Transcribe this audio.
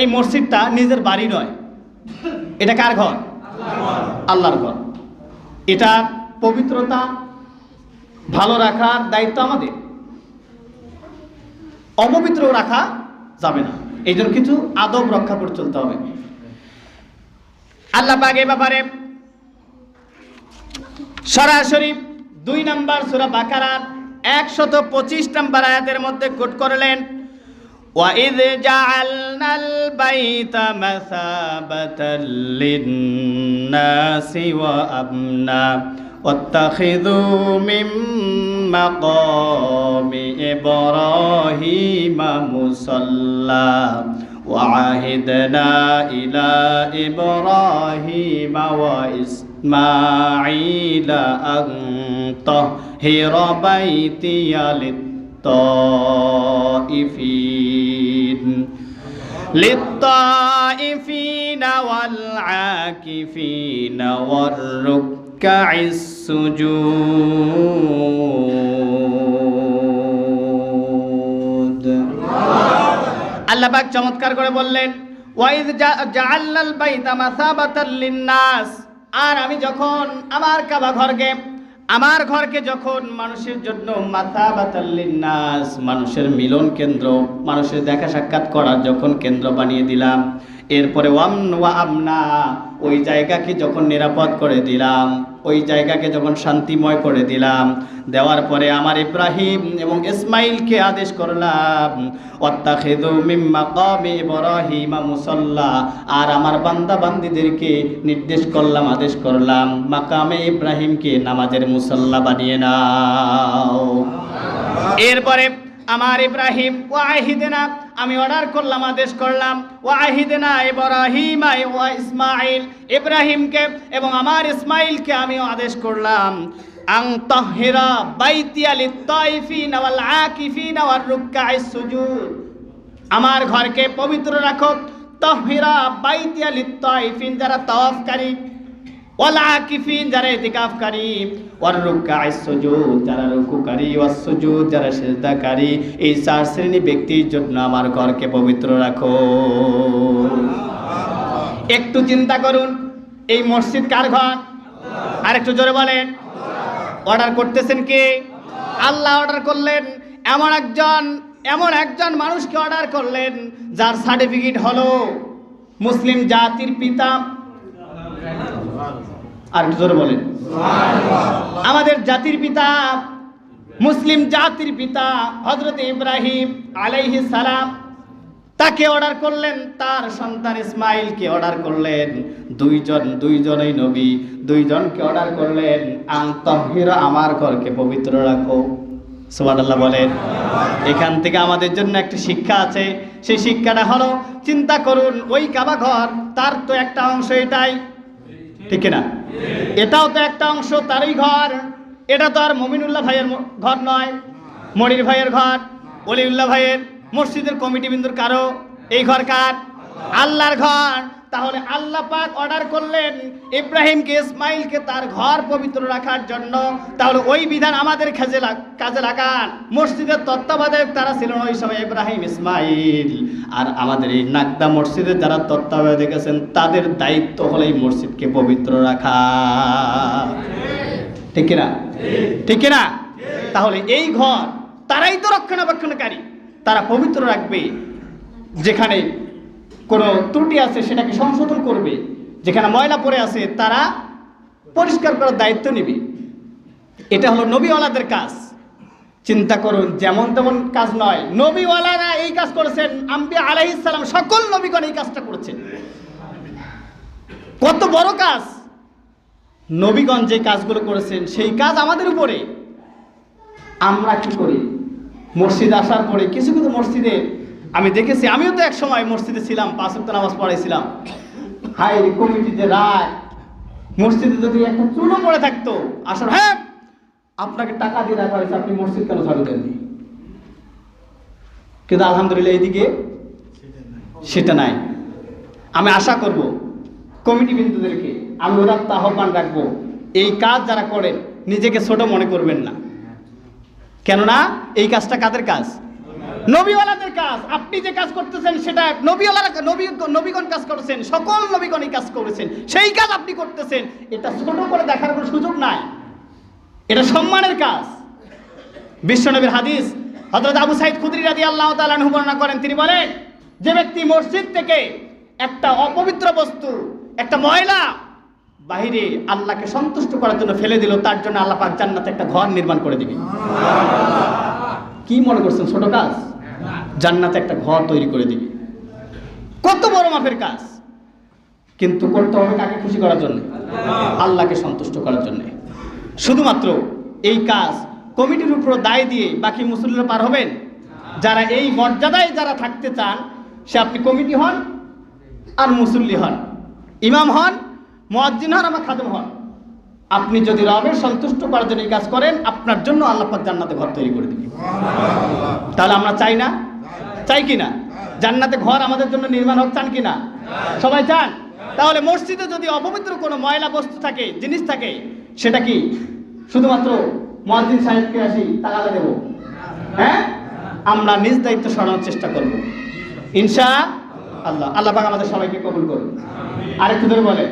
এই মসজিদটা নিজের বাড়ি নয়। এটা কার ঘর? আল্লাহর ঘর। এটা পবিত্রতা, ভালো রাখার দায়িত্ব আমাদের। অপবিত্র রাখা যাবে না। এই জন্য কিছু আদব রক্ষা করে চলতে হবে। আল্লাহ পাক এ ব্যাপারে সরাসরি দুই নাম্বার সুরা বাকারার একশত পঁচিশ নাম্বার আয়াতের মধ্যে কোট করলেন। وَإِذْ جَعَلْنَا الْبَيْتَ مَثَابَةً لِلنَّاسِ وَأَمْنًا وَاتَّخِذُوا مِن مَّقَامِ إِبْرَاهِيمَ مُصَلًّى وعهدنا إلى إبراهيم وإسماعيل أن طهر بيتي للطائفين للطائفين والعاكفين والركع السجود আল্লাহ পাক চমৎকার করে বললেন ওয়াইদ জাআল্লাল বাইতা মাসাবাতাল লিন্নাস আর আমি যখন আমার কাবা ঘরকে আমার ঘরকে যখন মানুষের জন্য মাসাবাতাল লিন্নাস, মানুষের মিলন কেন্দ্র, মানুষের দেখা সাক্ষাৎ করার যখন কেন্দ্র বানিয়ে দিলাম, এরপরে ওয়াম ওয়া আমনা ওই জায়গাকে যখন নিরাপদ করে দিলাম ওই জায়গাকে যখন শান্তিময় করে দিলাম দেওয়ার পরে আমার ইব্রাহিম এবং ইসমাইলকে আদেশ করলাম মুসল্লা। আর আমার বান্দা বান্দিদেরকে নির্দেশ করলাম আদেশ করলাম মাকামে ইব্রাহিমকে নামাজের মুসল্লা বানিয়ে নাও। এরপরে আমার ইব্রাহিম ও আহিদেনা আমি অর্ডার করলাম, আদেশ করলাম ও আহিদেনা ইব্রাহিম ও ইসমাইল ইব্রাহিমকে এবং আমার ইসমাইলকে আমি আদেশ করলাম। আমার ঘরকে পবিত্র রাখো। তাহিরা বাইতিয়া লিত্তাইফিন, যারা তাওয়াফকারী ওয়াল আকিফিন যারা ইতিকাফকারী। ওয়ার রুকআইস সুজুদ যারা রুকুকারী। ওয়াস সুজুদ, যারা সিজদাকারী। এই চার শ্রেণি ব্যক্তির জন্য আমার ঘরকে পবিত্র রাখো। একটু চিন্তা করুন, এই মসজিদ কার ঘর? আর একটু জোরে বলেন। অর্ডার করতেছেন কি? আল্লাহ অর্ডার করলেন। এমন একজন এমন একজন মানুষকে অর্ডার করলেন, যার সার্টিফিকেট হলো মুসলিম জাতির পিতা। আর জোরে বলেন। আমাদের জাতির পিতা, মুসলিম জাতির পিতা হজরত ইব্রাহিম আলাইহি সালাম, তাকে অর্ডার করলেন, তার সন্তান ইসমাইলকে অর্ডার করলেন, দুইজন, দুইজনই নবী, দুইজনকে অর্ডার করলেন আন্তহিরা আমার ঘরকে পবিত্র রাখো। সুবহানাল্লাহ বলেন। এখান থেকে আমাদের জন্য একটা শিক্ষা আছে। সেই শিক্ষাটা হলো, চিন্তা করুন, ওই কাবা ঘর, তার তো একটা অংশ এটাই ঠিক না এটাও তো একটা অংশ তারই ঘর। এটা তো আর মমিনুল্লাহ ভাইয়ের ঘর নয়, মনির ভাইয়ের ঘর, অলিউল্লাহ ভাইয়ের মসজিদের কমিটি বিন্দুর কারও। এই ঘর কার? আল্লাহর ঘর। তাহলে আল্লাহ পাক অর্ডার করলেন ইব্রাহিমকে, ইসমাইলকে তার ঘর পবিত্র রাখার জন্য। তাহলে ওই বিধান আমাদের কাজে কাজে লাগান। মসজিদের তত্ত্বাবধায়ক তারা ছিলেন ওই সময় ইব্রাহিম, ইসমাইল। আর আমাদের এই নাগদা মসজিদের যারা তত্ত্বাবধায়ক আছেন, তাদের দায়িত্ব হলো এই মসজিদকে পবিত্র রাখা। ঠিক কিনা? ঠিক কিনা? তাহলে এই ঘর তারাই তো রক্ষণাবেক্ষণকারী। তারা পবিত্র রাখবে। যেখানে কোনো ত্রুটি আছে সেটাকে সংশোধন করবে। যেখানে ময়লা পড়ে আছে, তারা পরিষ্কার করার দায়িত্ব নেবে। এটা হলো নবীওয়ালাদের কাজ। চিন্তা করুন, যেমন তেমন কাজ নয়। নবীওয়ালারা এই কাজ করেছেন, আম্বি আলাইহিস সালাম সকল নবীগণ এই কাজটা করেছেন। কত বড় কাজ। নবীগঞ্জ যে কাজগুলো করেছেন, সেই কাজ আমাদের উপরে। আমরা কি করি? মসজিদ আসার পরে কিছু কিছু মসজিদে আমি দেখেছি, আমিও তো এক সময় মসজিদে ছিলাম, পাঁচ ওয়াক্ত নামাজ পড়াইছিলাম। হাই কমিটি যে রায়। মসজিদে যদি একটা চুলো পড়ে থাকতো আসর হ্যাঁ আপনাকে টাকা দিয়ে রাখা হয়েছে আপনি মসজিদ কেন ঝাড়ু দেননি? কিন্তু আলহামদুলিল্লাহ এইদিকে সেটা নাই। আমি আশা করব, কমিটি বিন্দুদেরকে আমি ওরাত্ম আহ্বান রাখব, এই কাজ যারা করেন, নিজেকে ছোট মনে করবেন না। কেননা, এই কাজটা কাদের কাজ? নবীওয়ালাদের কাজ, আপনি যে কাজ করতেছেন সেটা নবীওয়ালারা নবী, নবীগণ কাজ করেছেন, সকল নবীগণই কাজ করেছেন, সেই কাজ আপনি করতেছেন, এটা ছোট করে দেখার কোনো সুযোগ নাই। এটা সম্মানের কাজ। বিশ্বনবীর হাদিস, হযরত আবু সাইদ খুদরি রাদিয়াল্লাহু তাআলা আনহু বর্ণনা করেন, তিনি বলেন, যে ব্যক্তি মসজিদ থেকে একটা অপবিত্র বস্তু, একটা ময়লা বাহিরে আল্লাহকে সন্তুষ্ট করার জন্য ফেলে দিল, তার জন্য আল্লাহ পাক জান্নাতে একটা ঘর নির্মাণ করে দিবে। কি মনে করছেন, ছোট কাজ? জান্নাতে একটা ঘর তৈরি করে দিবে। কত বড় মাপের কাজ? কিন্তু করতে হবে কাকে খুশি করার জন্য? আল্লাহকে সন্তুষ্ট করার জন্য। শুধুমাত্র এই কাজ কমিটির উপর দায় দিয়ে বাকি মুসল্লিরা পার হবেন? যারা এই মর্যাদায় যারা থাকতে চান, সে আপনি কমিটি হন আর মুসল্লি হন। ইমাম হন, মুয়াজ্জিন হন আমার খাদেম হন। আপনি যদি রবের সন্তুষ্ট করার জন্য এই কাজ করেন, আপনার জন্য আল্লাহ জান্নাতে ঘর তৈরি করে দিবে। তাহলে আমরা চাই না চাই কি না জান্নাতে ঘর আমাদের জন্য নির্মাণ হোক, চান কি না সবাই চান? তাহলে মসজিদে যদি অপবিত্র কোনো ময়লা বস্তু থাকে, জিনিস থাকে, সেটা কি? শুধুমাত্র মহাজিন সাহেবকে আসি তাকালে দেব? হ্যাঁ? আমরা নিজ দায়িত্ব সরানোর চেষ্টা করব। ইনশা আল্লাহ। আল্লাহ আমাদের সবাইকে কবুল করুন আরেকটু ধরে বলে